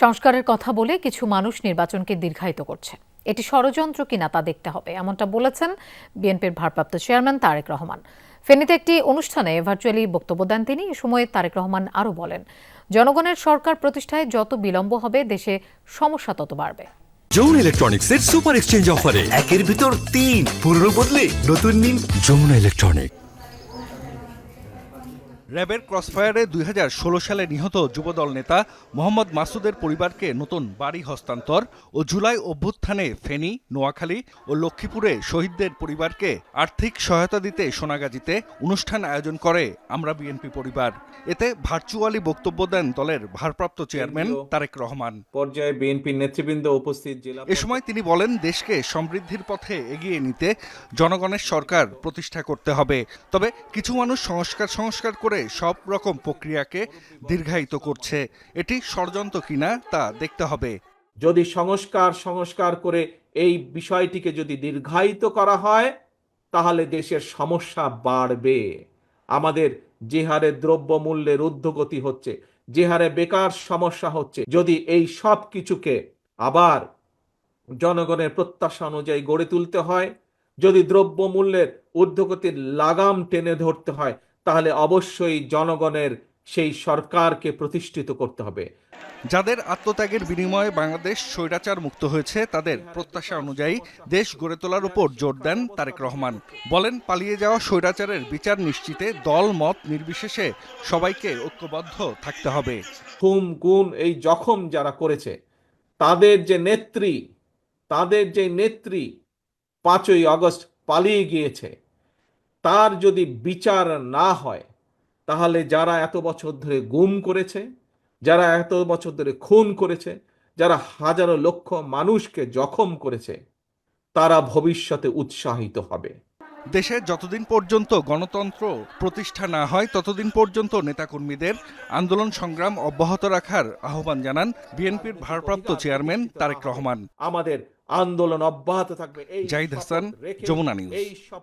সংস্কারের কথা বলে কিছু মানুষ নির্বাচনকে দীর্ঘায়িত করছে। এটি ষড়যন্ত্র কিনা তা দেখতে হবে এমনটা বলেছেন বিএনপির ভারপ্রাপ্ত চেয়ারম্যান তারেক রহমান। ফেনীতে একটি অনুষ্ঠানে ভার্চুয়ালি বক্তব্য দেন তিনি এ সময় তারেক রহমান আরও বলেন জনগণের সরকার প্রতিষ্ঠায় যত বিলম্ব হবে দেশে সমস্যা তত বাড়বে। যমুনা ইলেকট্রনিক্সের সুপার এক্সচেঞ্জ অফারে। একের ভিতর তিন পুরনো বদলে নতুন নিন যমুনা ইলেকট্রনিক। র্যাবের ক্রসফায়ারে দুই হাজার ষোলো সালে নিহত যুবদল নেতা মোহাম্মদ মাসুদের পরিবারকে নতুন বাড়ি হস্তান্তর ও জুলাই অভ্যুত্থানে ফেনী নোয়াখালী ও লক্ষ্মীপুরে শহীদদের পরিবারকে আর্থিক সহায়তা দিতে সোনাগাজীতে অনুষ্ঠান আয়োজন করে আমরা বিএনপি পরিবার। এতে ভার্চুয়ালি বক্তব্য দেন দলের ভারপ্রাপ্ত চেয়ারম্যান তারেক রহমান। পর্যায়ে বিএনপির নেতৃবৃন্দ উপস্থিত জেলা এ সময় তিনি বলেন দেশকে সমৃদ্ধির পথে এগিয়ে নিতে জনগণের সরকার প্রতিষ্ঠা করতে হবে। তবে কিছু মানুষ সংস্কার সংস্কার করে সব রকম প্রক্রিয়াকে দীর্ঘায়িত করছে। এটি ষড়যন্ত্র কিনা তা দেখতে হবে। যদি সংস্কার সংস্কার করে এই বিষয়টিকে যদি দীর্ঘায়িত করা হয়, তাহলে দেশের সমস্যা বাড়বে। আমাদের যে হারে দ্রব্যমূল্যের ঊর্ধ্বগতি হচ্ছে যে হারে বেকার সমস্যা হচ্ছে। যদি এই সব কিছুকে আবার জনগণের প্রত্যাশা অনুযায়ী গড়ে তুলতে হয়, যদি দ্রব্যমূল্যের ঊর্ধ্বগতির লাগাম টেনে ধরতে হয় তাহলে অবশ্যই জনগণের সেই সরকারকে প্রতিষ্ঠিত করতে হবে। যাদের আত্মত্যাগের বিনিময়ে বাংলাদেশ স্বৈরাচার মুক্ত হয়েছে তাদের প্রত্যাশা অনুযায়ী দেশ গড়ে তোলার উপর জোর দেন তারেক রহমান। বলেন পালিয়ে যাওয়া স্বৈরাচারের বিচার নিশ্চিতে দল মত নির্বিশেষে সবাইকে ঐক্যবদ্ধ থাকতে হবে। খুম গুম এই জখম যারা করেছে তাদের যে নেত্রী তাদের যে নেত্রী পাঁচই আগস্ট পালিয়ে গিয়েছে তার যদি বিচার না হয় তাহলে যারা এত বছর ধরে গুম করেছে যারা এত বছর ধরে খুন করেছে যারা হাজারো লক্ষ মানুষকে জখম করেছে তারা ভবিষ্যতে উৎসাহিত হবে। দেশে যতদিন পর্যন্ত গণতন্ত্র প্রতিষ্ঠা না হয় ততদিন পর্যন্ত নেতাকর্মীদের আন্দোলন সংগ্রাম অব্যাহত রাখার আহ্বান জানান বিএনপির ভারপ্রাপ্ত চেয়ারম্যান তারেক রহমান। আমাদের আন্দোলন অব্যাহত থাকবে। জাহিদ হাসান, যমুনা নিউজ।